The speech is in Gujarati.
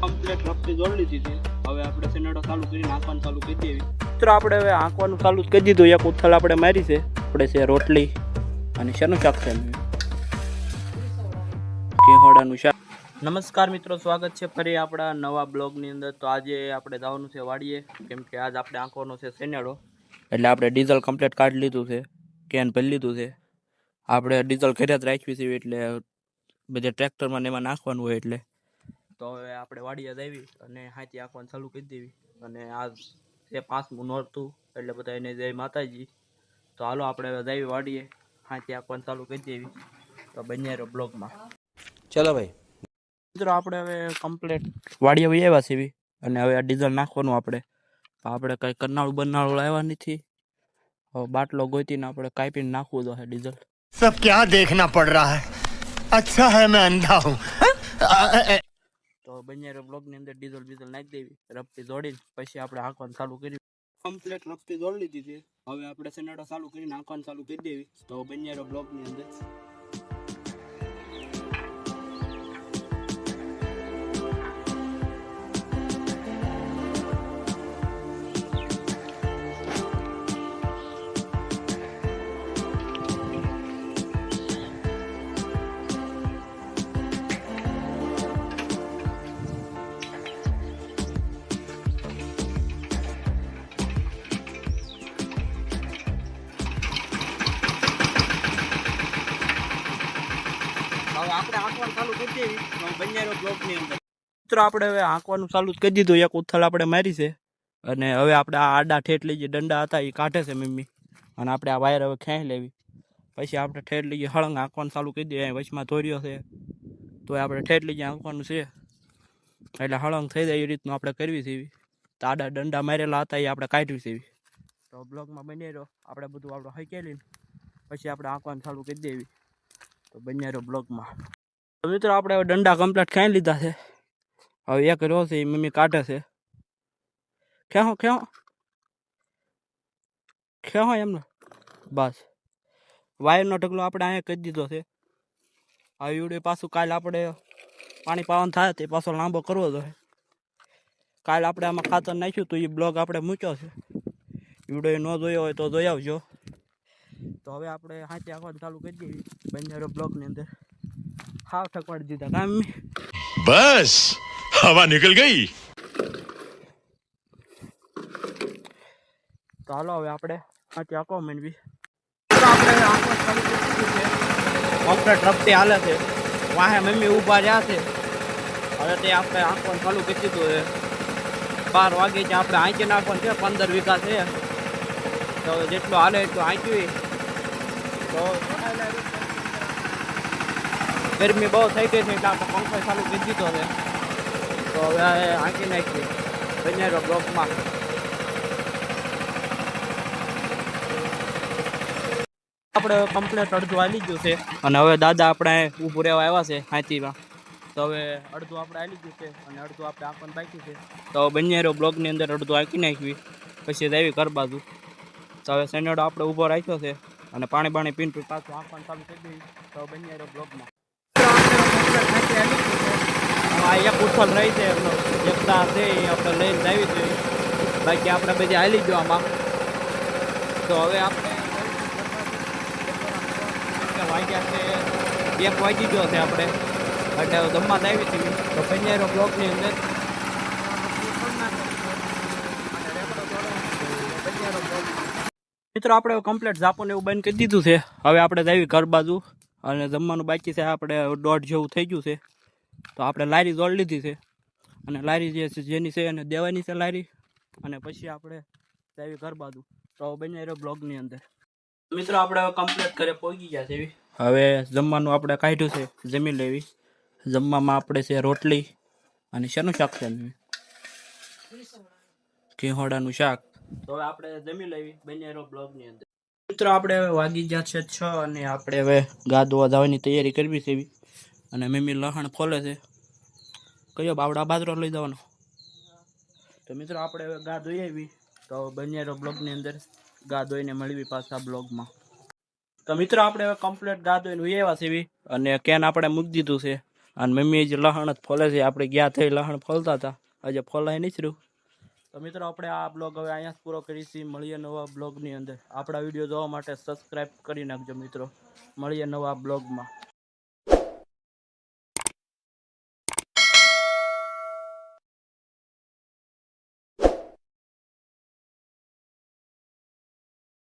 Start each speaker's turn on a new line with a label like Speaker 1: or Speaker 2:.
Speaker 1: કમ્પ્લીટ રફતી જોડી લીધી હતી હવે આપણે સેનેડો ચાલુ કરીને આંકવાનું ચાલુ કરી દેવી. મિત્રો આપણે હવે આંકવાનું ચાલુ જ કરી દીધું. એક ઉથલ આપણે મારી છે. આપણે છે રોટલી અને શેનું શાક છે? કેહોડાનું શાક. નમસ્કાર મિત્રો સ્વાગત છે ફરી આપણા નવા બ્લોગની અંદર. તો આજે આપણે જવાનું છે વાડીએ કેમ કે આજ આપણે આંકવાનો છે સેનેડો એટલે આપણે ડીઝલ કમ્પ્લીટ કાઢી લીધું છે કેન ભરી લીધું છે. આપણે ડીઝલ ઘરે જ રાખ્યું છે એટલે બધે ટ્રેક્ટરમાં ને એમાં નાખવાનું હોય એટલે. તો હવે આપણે વાડિયા દાવી અને હાથી આંખવાનું ચાલુ કરી દેવી. અને આ એ પાસમું નોરતું એટલે બધા એને જઈ માતાજી. તો હાલો આપણે હવે દાવી વાડીએ હાથી આંખવાનું ચાલુ કરી દેવી. તો બન્યા બ્લોગમાં.
Speaker 2: ચલો ભાઈ.
Speaker 1: મિત્રો આપણે હવે કમ્પ્લેટ વાડીએ વહી આવ્યા છીએ. અને હવે આ ડીઝલ નાખવાનું આપણે. આપણે કંઈ કરનાળું બરનાળું લાવ્યા નથી. હવે બાટલો ગોતીને આપણે કાપીને નાખવું તો ડીઝલ
Speaker 3: સબ ક્યાં દેખના પડ રહા હૈ અચ્છા હૈ મેં અંધા હું
Speaker 1: તો બંને બ્લોકની અંદર ડીઝલ બીઝલ નાખી દેવી રફતી જોડીને પછી આપણે આંકવાનું ચાલુ કરી કમ્પ્લેટ રફતી દોડી લીધી હવે આપણે સેનાડો ચાલુ કરીને આંકવાનું ચાલુ કરી દેવી. તો બંને બ્લોકની અંદર. હવે આપણે આંકવાનું ચાલુ કરી દેવી. બંજારો બ્લોકની અંદર. મિત્રો, આપણે હવે આંકવાનું ચાલુ કરી દીધું. એક ઉથલ આપણે મારી છે. અને હવે આપણે આ આડા ઠેઠ લઈ જે દંડા હતા એ કાઢે છે મમ્મી. અને આપણે આ વાયર હવે ખેંચી લેવી. પછી આપણે ઠેઠ લઈએ હળંગ આંકવાનું ચાલુ કરી દઈએ. વચમાં ધોર્યો છે. તો આપણે ઠેઠ લઈએ આંકવાનું છે. એટલે હળંગ થઈ જાય એ રીતનું આપણે કરવી છે એવી. આડા દંડા મારેલા હતા એ આપણે કાઢવી છે એવી. તો બ્લોગમાં બની રહ્યો આપણે બધું આપણે હકેલીને. પછી આપણે આંકવાનું ચાલુ કરી દેવી. તો બન્યારો બ્લોકમાં મિત્રો, આપણે હવે દંડા કમ્પ્લીટ ખાઈ લીધા છે? હવે એક રહ્યો છે, એ મમ્મી કાઢે છે. ખેહો ખેહો ખેહો એમને? બસ. વાયરનો ઢગલો આપણે અહીંયા કરી દીધો છે. આ વીડિયો પાછું કાલે આપણે પાણી પાવન થાય તે પાછો લાંબો કરવો જોઈએ કાલે આપણે આમાં ખાતર નાખ્યું તો એ બ્લોગ આપણે મૂક્યો છે. વીડિયો ન જોયો હોય તો જોઈ આવજો. તો હવે આપણે હાથે આખવાનું ચાલુ કરી દઈએ બંજારો બ્લોકની અંદર. હાવ ઠકવાડી દીધા કામ
Speaker 4: બસ હવા નીકળ ગઈ.
Speaker 1: તો હાલો હવે આપણે હાથે આખવા માંડવી આપણે આખવા ચાલુ કરી દીધી કોમ્પ્લેટ રફતી હાલે છે. વાહે મમ્મી ઊભા રહ્યા છે. હવે તે આપણે આંખો ચાલુ કરી દીધું છે. બાર વાગે છે. આપણે આંચી નાખવાનું છે. પંદર વીઘા છે. તો જેટલું હાલે એટલું આંચવી તો ગરમી બહુ થઈ ગઈ છે એટલે આપણે પંખો ચાલુ કરી દીધો છે. તો હવે આંકી નાખીએ. બંને બ્લોકમાં. આપણે કમ્પ્લેટ અડધું આવી ગયું છે. અને હવે દાદા આપણે ઊભું રહેવા આવ્યા છે હાથીમાં. તો હવે અડધું આપણે આવી ગયું છે અને અડધું આપણે આંકવાનું બાકી છે. તો બંને બ્લોગની અંદર અડધું આંકી નાખવી. પછી દેવી ઘર બાજુ. તો હવે સેનેડો આપણે ઊભો રાખ્યો છે. અને પાણી પાણી પીને પાછું પણ ચાલુ કરી દઈએ. તો બંને બ્લોગમાં. આ પૂછવાનું રહી છે, એમનો એકતા છે, એ આપણે લઈને જવી જોઈએ. બાકી આપણે બધી હાલી ગયો આમાં. તો હવે આપણે વાગ્યા છે? એક વાગી ગયો છે આપણે. એટલે જમવા જ આવી હતી તો પંજારો બ્લોકની અંદર. મિત્રો, આપણે કમ્પ્લીટ ઝાપોને એવું બંધ કરી દીધું છે. હવે આપણે જાવી ઘર બાજુ અને જમવાનું બાકી છે. આપણે દોઢ જેવું થઈ ગયું છે. તો આપણે લારી જોડ લીધી છે. અને લારી જે છે, જેની છે એને દેવાની છે લારી. અને પછી આપણે જાવી ઘર બાજુ. તો બને રહ્યો બ્લોગની અંદર. મિત્રો, આપણે હવે કમ્પ્લીટ કરે પહોંચી ગયા છે એવી. હવે જમવાનું આપણે કાઢ્યું છે. જમી લેવી. જમવામાં આપણે છે રોટલી અને શેનું શાક છે? કેહોડાનું શાક. તો હવે આપણે જમી લેવી બંને બ્લોગની અંદર. મિત્રો, આપણે હવે વાગી ગયા છે છ અને આપણે હવે ગા જવાની તૈયારી કરવી છે અને મમ્મી લહણ ફોલે છે. કયો બાવડા બાજરો લઈ જવાનો? તો મિત્રો, આપણે હવે ગા ધોઈ આવી. તો બ્લોગ બ્લોગની અંદર ગા ધોઈને મળવી પાછા બ્લોગમાં તો મિત્રો, આપણે હવે કમ્પ્લીટ ગા ધોઈને હોઈ આવ્યા છીએ અને કેન આપણે મૂકી દીધું છે. અને મમ્મી જે લહણ જ ફોલે છે. આપણે ગયા થઈ લહણ ફોલતા હતા. આજે ફોલાય નહીં રહ્યું. તો મિત્રો, આપણે આ બ્લોગ હવે અહીંયા પૂરો કરીશું. મળીએ નવા બ્લોગની અંદર. આપણા વીડિયો જોવા માટે સબસ્ક્રાઈબ કરી નાખજો મિત્રો. મળીએ નવા બ્લોગમાં.